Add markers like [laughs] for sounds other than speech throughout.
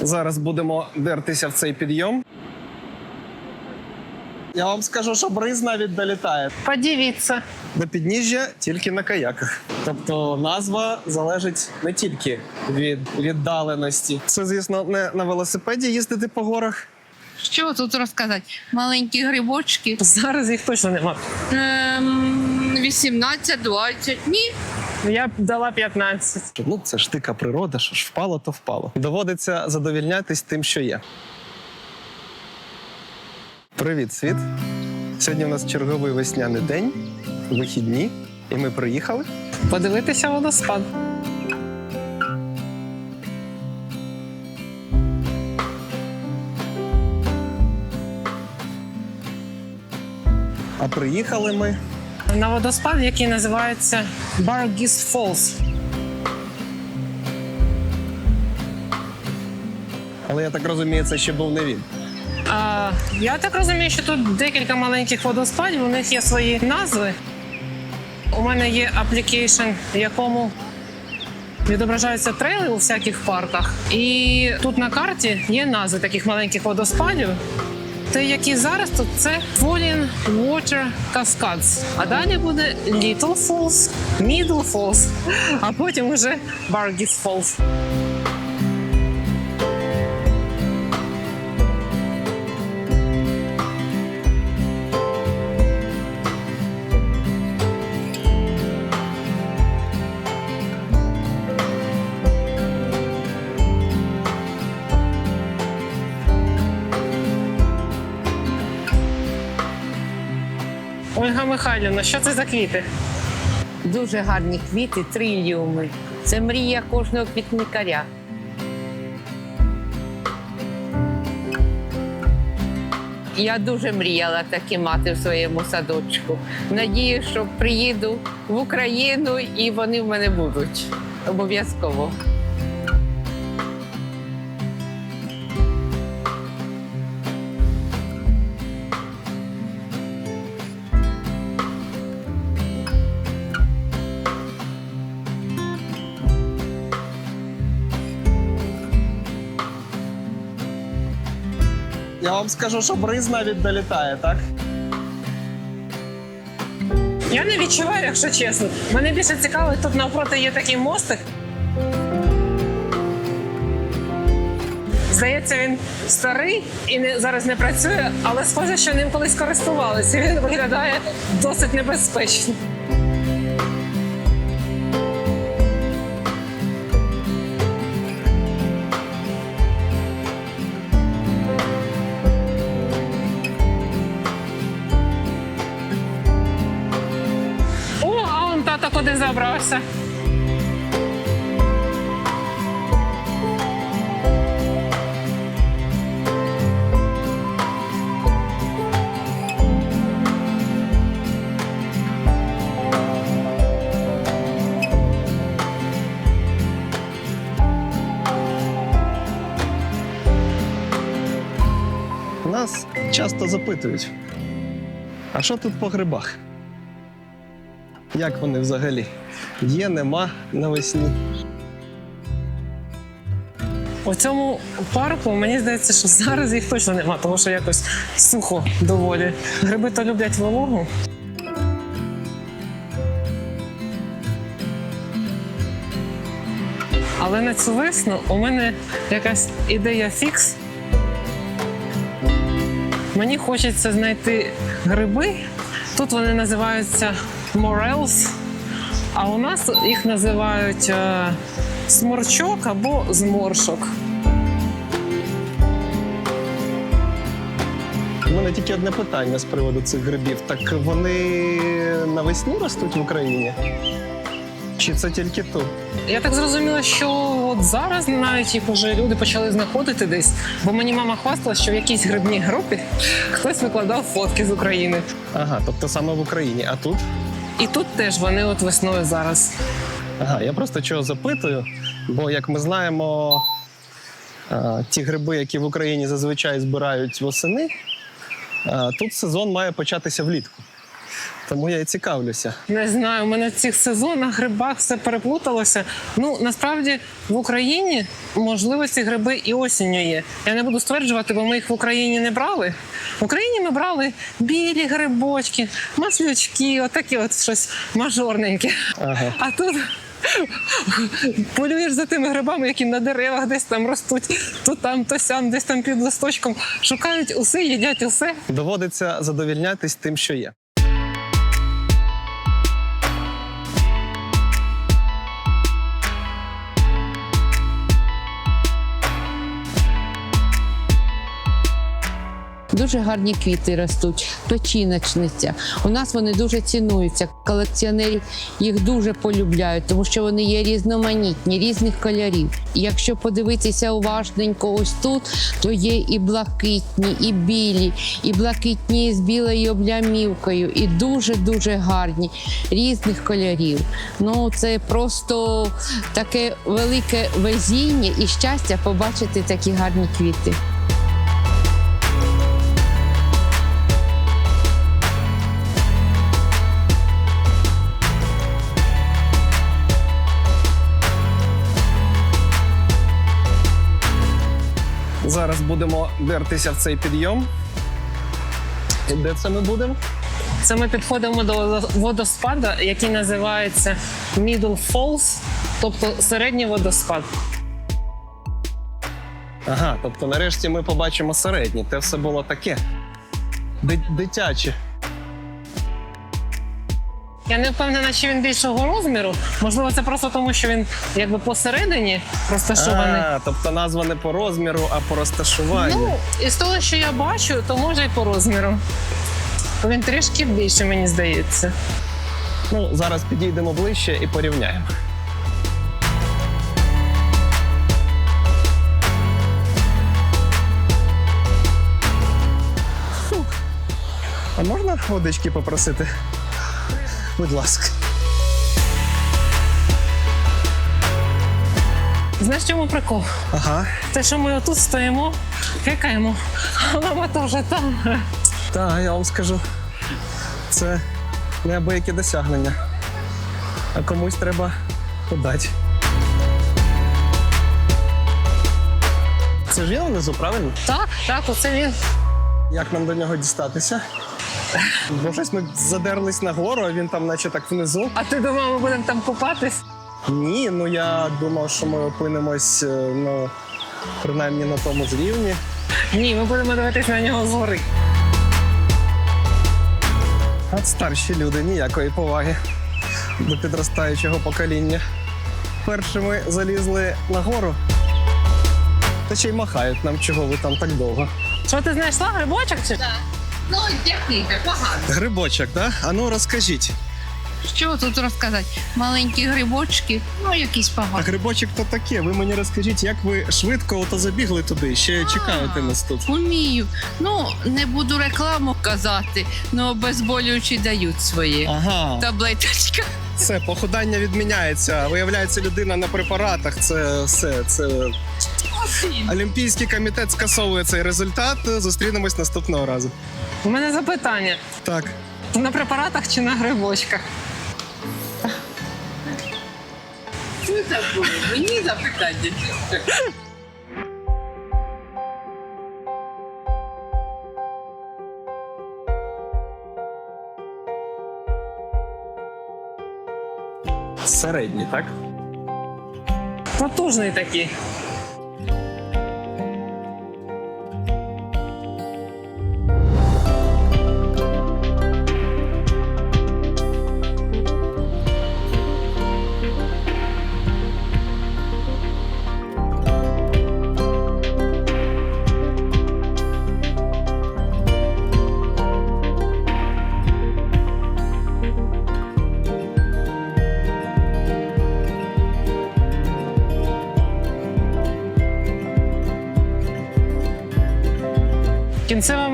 Зараз будемо дертися в цей підйом. Я вам скажу, що бриз навіть долітає. Подивіться. До підніжжя тільки на каяках. Тобто назва залежить не тільки від віддаленості. Це, звісно, не на велосипеді їздити по горах. Що тут розказати? Маленькі грибочки. Зараз їх точно нема. Ем, 18-20. Ні. Я б дала 15. Ну, це ж дика природа, що ж впало, то впало. Доводиться задовільнятись тим, що є. Привіт, світ! Сьогодні у нас черговий весняний день, вихідні, і ми приїхали. Подивитися водоспад. А приїхали ми На водоспад, який називається Bargis Falls. Але я так розумію, це ще був не він. А, я так розумію, що тут декілька маленьких водоспадів, у них є свої назви. У мене є аплікейшн, в якому відображаються трейли у всяких парках. І тут на карті є назви таких маленьких водоспадів. Те, які зараз то це Falling Water Cascades. А далі буде Little Falls, Middle Falls, а потім уже Bargis Falls. Ольга Михайлівна, що це за квіти? Дуже гарні квіти, триліуми. Це мрія кожного квітникаря. Я дуже мріяла такі мати в своєму садочку. Надію, що приїду в Україну і вони в мене будуть. Обов'язково. Я вам скажу, що бриз навіть долітає, так? Я не відчуваю, якщо чесно. Мене більше цікавить, тут навпроти є такий мостик. Здається, він старий і не, зараз не працює, але схоже, що ним колись користувалися. Він виглядає досить небезпечно. Куди забрався. Нас часто запитують: а що тут по грибах? Як вони взагалі? Є, нема навесні. У цьому парку мені здається, що зараз їх точно нема, тому що якось сухо доволі. Гриби то люблять вологу. Але на цю весну у мене якась ідея фікс. Мені хочеться знайти гриби. Тут вони називаються морелс, а у нас їх називають е, сморчок або зморшок. У мене тільки одне питання з приводу цих грибів. Так вони навесні ростуть в Україні? Чи це тільки тут? Я так зрозуміла, що от зараз навіть їх уже люди почали знаходити десь, бо мені мама хвастала, що в якійсь грибній групі [laughs] хтось викладав фотки з України. Ага, тобто саме в Україні, а тут? І тут теж вони от весною зараз. Ага, я просто чого запитую, бо як ми знаємо, ті гриби, які в Україні зазвичай збирають восени, тут сезон має початися влітку. Тому я і цікавлюся. Не знаю, у мене в цих сезонах грибах все переплуталося. Ну насправді в Україні можливо ці гриби і осінню є. Я не буду стверджувати, бо ми їх в Україні не брали. В Україні ми брали білі грибочки, маслючки, отакі от щось мажорненьке. Ага. А тут полюєш за тими грибами, які на деревах десь там ростуть, то там, то сям, десь там під листочком. Шукають усе, їдять усе. Доводиться задовільнятись тим, що є. Дуже гарні квіти ростуть, печіночниця. У нас вони дуже цінуються. Колекціонери їх дуже полюбляють, тому що вони є різноманітні, різних кольорів. І якщо подивитися уважненько ось тут, то є і блакитні, і білі, і блакитні з білою облямівкою, і дуже дуже гарні різних кольорів. Ну це просто таке велике везіння і щастя побачити такі гарні квіти. Будемо дертися в цей підйом. І де це ми будемо? Це ми підходимо до водоспаду, який називається Middle Falls, тобто середній водоспад. Ага, тобто нарешті ми побачимо середнє. Те все було таке. Дитяче. Я не впевнена, чи він більшого розміру. Можливо, це просто тому, що він якби посередині розташований. А, тобто назва не по розміру, а по розташуванню. Ну, і з того, що я бачу, то може і по розміру. Бо Він трішки більше, мені здається. Ну, зараз підійдемо ближче і порівняємо. А можна водички попросити? Будь ласка. Знаєш, чому прикол? Ага. Те, що ми отут стоїмо, кекаємо, а мама теж там. Так, я вам скажу. Це неабиякі досягнення. А комусь треба подати. Це ж він внизу, правильно? Так, так, оце він. Як нам до нього дістатися? Бо щось ми задерлись на гору, а він там, наче так внизу. А ти думав, ми будемо там купатись? Ні, ну я думав, що ми опинимось, е, ну, принаймні на тому ж рівні. Ні, ми будемо дивитись на нього згори. А старші люди ніякої поваги до підростаючого покоління. Першими залізли на гору. Та ще й махають нам, чого ви там так довго. Що ти знайшла грибочок? Чи? Ну, який багато. Грибочок, так? Да? А ну розкажіть. Що тут розказати? Маленькі грибочки, ну якісь А грибочок то таке. Ви мені розкажіть, як ви швидко ото забігли туди, ще чекаєте нас тут. Умію. Ну, не буду рекламу казати, але обезболюючі дають своє. Ага, Таблеточка. це похудання відміняється. Виявляється, людина на препаратах. Це все. Це Олімпійський комітет скасовує цей результат. Зустрінемось наступного разу. У мене запитання: Так. на препаратах чи на грибочках? Це було? Мені запитання. Середній, так? Потужний такий.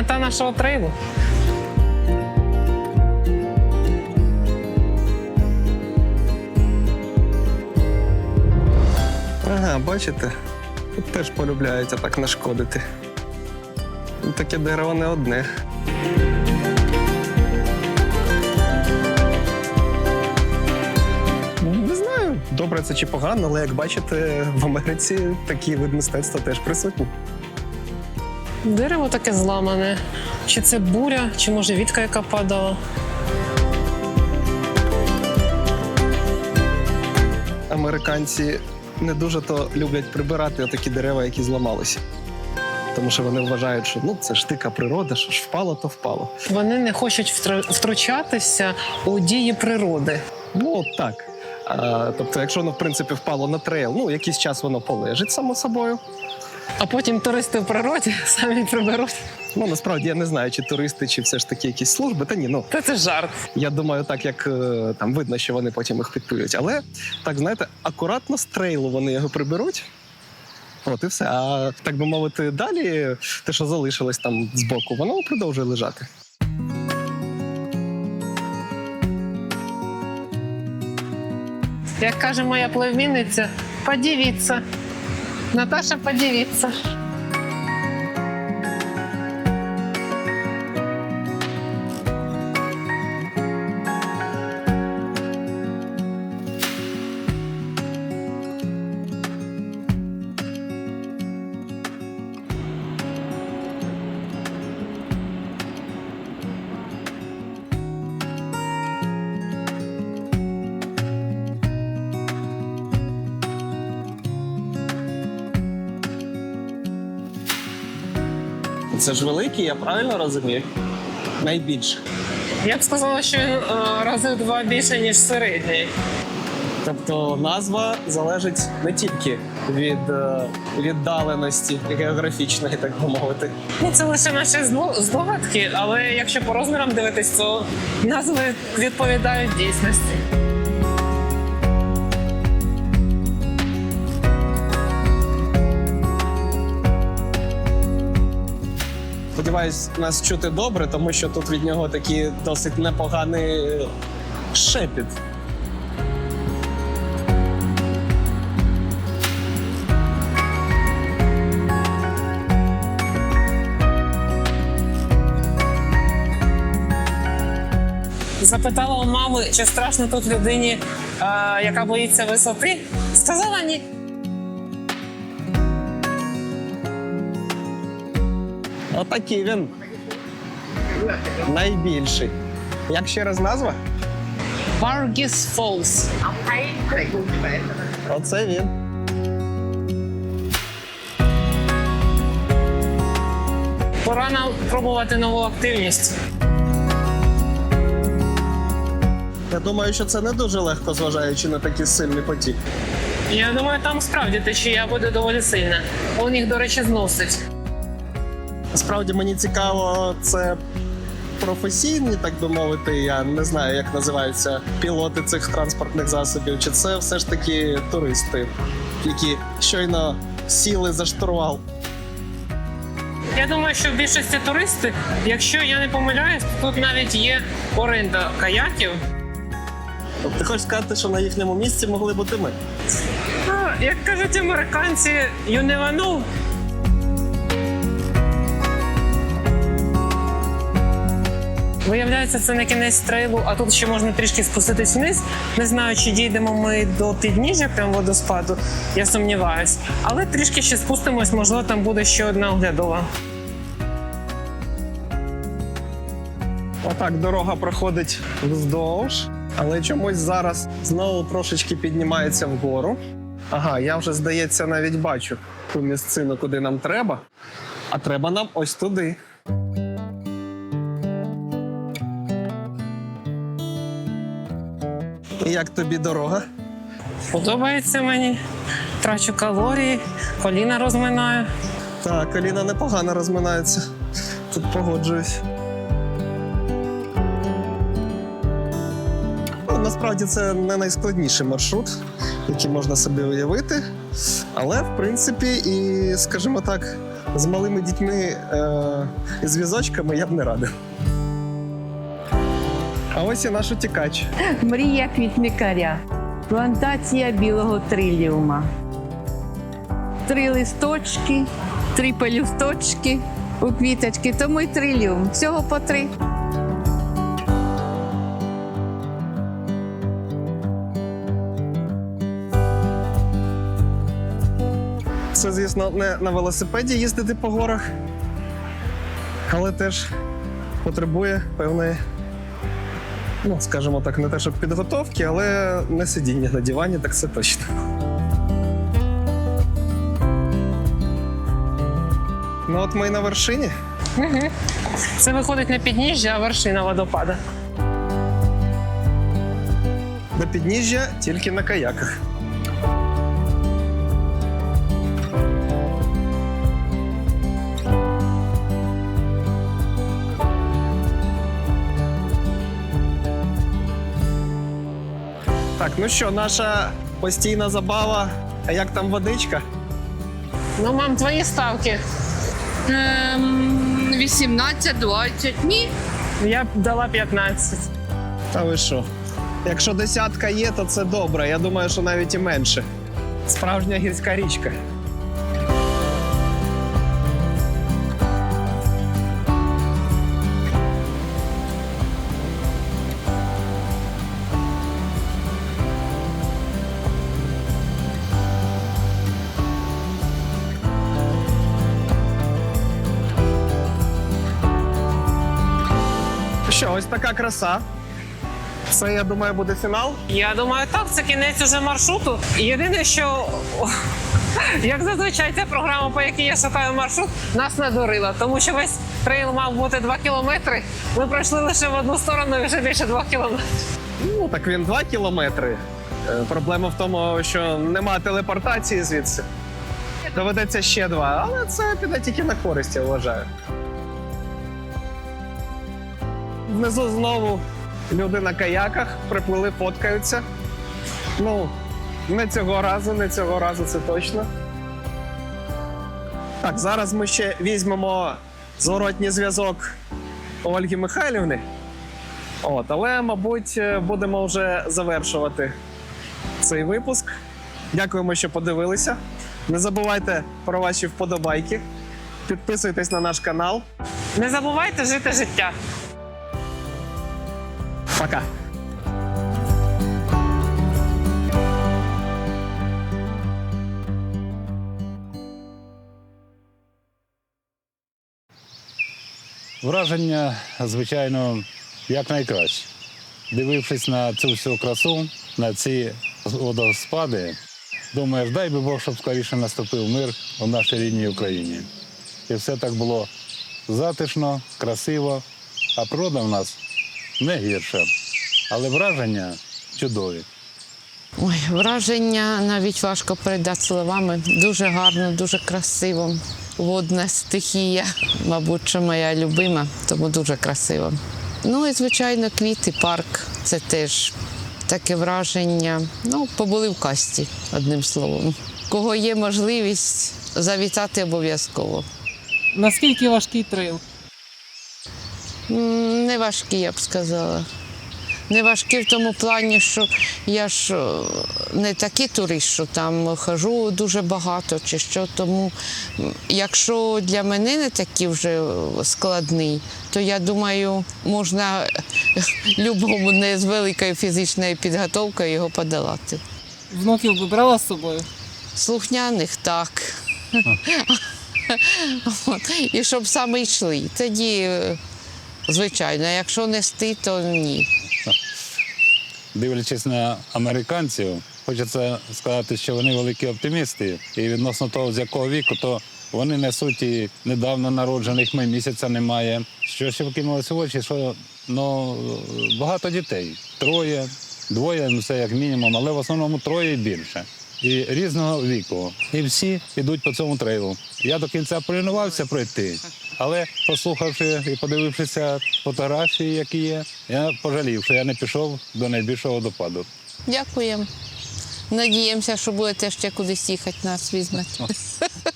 мета нашого трейлу. Ага, бачите? Тут теж полюбляється так нашкодити. Таке дерево не одне. Ну, не знаю, добре це чи погано, але як бачите, в Америці такі вид мистецтва теж присутні. Дерево таке зламане. Чи це буря, чи може вітка, яка падала. Американці не дуже то люблять прибирати такі дерева, які зламалися. Тому що вони вважають, що ну це ж дика природа, що ж впало, то впало. Вони не хочуть втручатися у дії природи. Ну от так. А, тобто, якщо воно в принципі впало на трейл, ну якийсь час воно полежить само собою. А потім туристи в природі [laughs] самі приберуть. Ну насправді я не знаю, чи туристи, чи все ж таки якісь служби. Та ні, ну Та це жарт. я думаю, так як е, там видно, що вони потім їх підпилюють. Але так знаєте, акуратно з трейлу вони його приберуть. От і все. А так би мовити, далі те, що залишилось там збоку, воно продовжує лежати. Як каже моя племінниця, подивіться. Наташа, подивіться. Це ж великий, я правильно розумію? Найбільше. Я б сказала, що він е, рази два більше, ніж середній. Тобто назва залежить не тільки від е, віддаленості географічної, так би мовити. Ну, це лише наші здогадки, але якщо по розмірам дивитись, то назви відповідають дійсності. Сподіваюсь, нас чути добре, тому що тут від нього такий досить непоганий шепіт. Запитала у мами, чи страшно тут людині, е, яка боїться висоти. Сказала ні. Отакий він. Найбільший. Як ще раз назва? Vargis Falls. Оце він. Пора нам пробувати нову активність. Я думаю, що це не дуже легко, зважаючи на такий сильний потік. Я думаю, там справді течія буде доволі сильна. Он їх, до речі, зносить. Насправді мені цікаво, це професійні, так би мовити. Я не знаю, як називаються пілоти цих транспортних засобів, чи це все ж таки туристи, які щойно сіли за штурвал. Я думаю, що в більшості туристи, якщо я не помиляюсь, тут навіть є оренда каяків. Тобто ти хочеш сказати, що на їхньому місці могли бути ми? А, як кажуть американці, you never know. Виявляється, це не кінець трейлу, а тут ще можна трішки спуститись вниз. Не знаю, чи дійдемо ми до підніжжя прям водоспаду. Я сумніваюсь. Але трішки ще спустимось, можливо, там буде ще одна оглядова. Отак дорога проходить вздовж, але чомусь зараз знову трошечки піднімається вгору. Ага, я вже, здається, навіть бачу ту місцину, куди нам треба. А треба нам ось туди. Як тобі дорога? Подобається мені. Трачу калорії, коліна розминаю. Так, коліна непогано розминаються. Тут погоджуюсь. Ну, насправді це не найскладніший маршрут, який можна собі уявити. Але, в принципі, і, скажімо так, з малими дітьми е- і з візочками я б не радив. А ось і наш утікач. Мрія квітникаря. Плантація білого триліума. Три листочки, три пелюсточки у квіточки. Тому й триліум. Всього по три. Це, звісно, не на велосипеді їздити по горах, але теж потребує певної ну, скажімо так, не те, щоб підготовки, але не сидіння на дивані, так це точно. Ну, от ми і на вершині. Це виходить на підніжжя, а вершина водопада. На підніжжя тільки на каяках. Ну що, наша постійна забава. А як там водичка? Ну, мам, твої ставки. Ем, 18-20. Ні. Я б дала 15. Та ви що? Якщо десятка є, то це добре. Я думаю, що навіть і менше. Справжня гірська річка. Така краса. Це, я думаю, буде фінал. Я думаю, так, це кінець уже маршруту. Єдине, що як зазвичай ця програма, по якій я шукаю маршрут, нас надурила, тому що весь трейл мав бути 2 кілометри. Ми пройшли лише в одну сторону і вже більше 2 кілометри. Ну, так він 2 кілометри. Е, Проблема в тому, що нема телепортації звідси. Доведеться ще два, але це піде тільки на користь, я вважаю. Внизу знову люди на каяках приплили, фоткаються. Ну, не цього разу, не цього разу, це точно. Так, зараз ми ще візьмемо зворотній зв'язок Ольги Михайлівни. От, але, мабуть, будемо вже завершувати цей випуск. Дякуємо, що подивилися. Не забувайте про ваші вподобайки. Підписуйтесь на наш канал. Не забувайте жити життя. Пока! Враження, звичайно, якнайкраще. Дивившись на цю всю красу, на ці водоспади, думаєш, дай би Бог, щоб скоріше наступив мир у нашій рідній Україні. І все так було затишно, красиво, а природа в нас не гірша. Але враження чудові. Ой, враження навіть важко передати словами. Дуже гарно, дуже красиво. Водна стихія, мабуть, що моя любима, тому дуже красиво. Ну і звичайно, квіти, парк це теж таке враження. Ну, побули в касті, одним словом. Кого є можливість завітати обов'язково. Наскільки важкий трейл? М, Не важкі, я б сказала. Не важкі в тому плані, що я ж е, не такий турист, що там хожу дуже багато чи що. Тому, якщо для мене не такий вже е, складний, то я думаю, можна е, любому не з великою фізичною підготовкою його подолати. Внуків ви брала з собою? Слухняних так. [laughs] От. І щоб саме йшли. Тоді, звичайно, якщо нести, то ні. Дивлячись на американців, хочеться сказати, що вони великі оптимісти. І відносно того, з якого віку, то вони несуть і недавно народжених ми місяця немає. Що ще вкинулося в очі, що ну, багато дітей. Троє, двоє, ну це як мінімум, але в основному троє і більше. І різного віку. І всі йдуть по цьому трейлу. Я до кінця полінувався пройти, але послухавши і подивившися фотографії, які є, я пожалів, що я не пішов до найбільшого водопаду. Дякуємо. Надіємося, що будете ще кудись їхати нас візьмете. [laughs]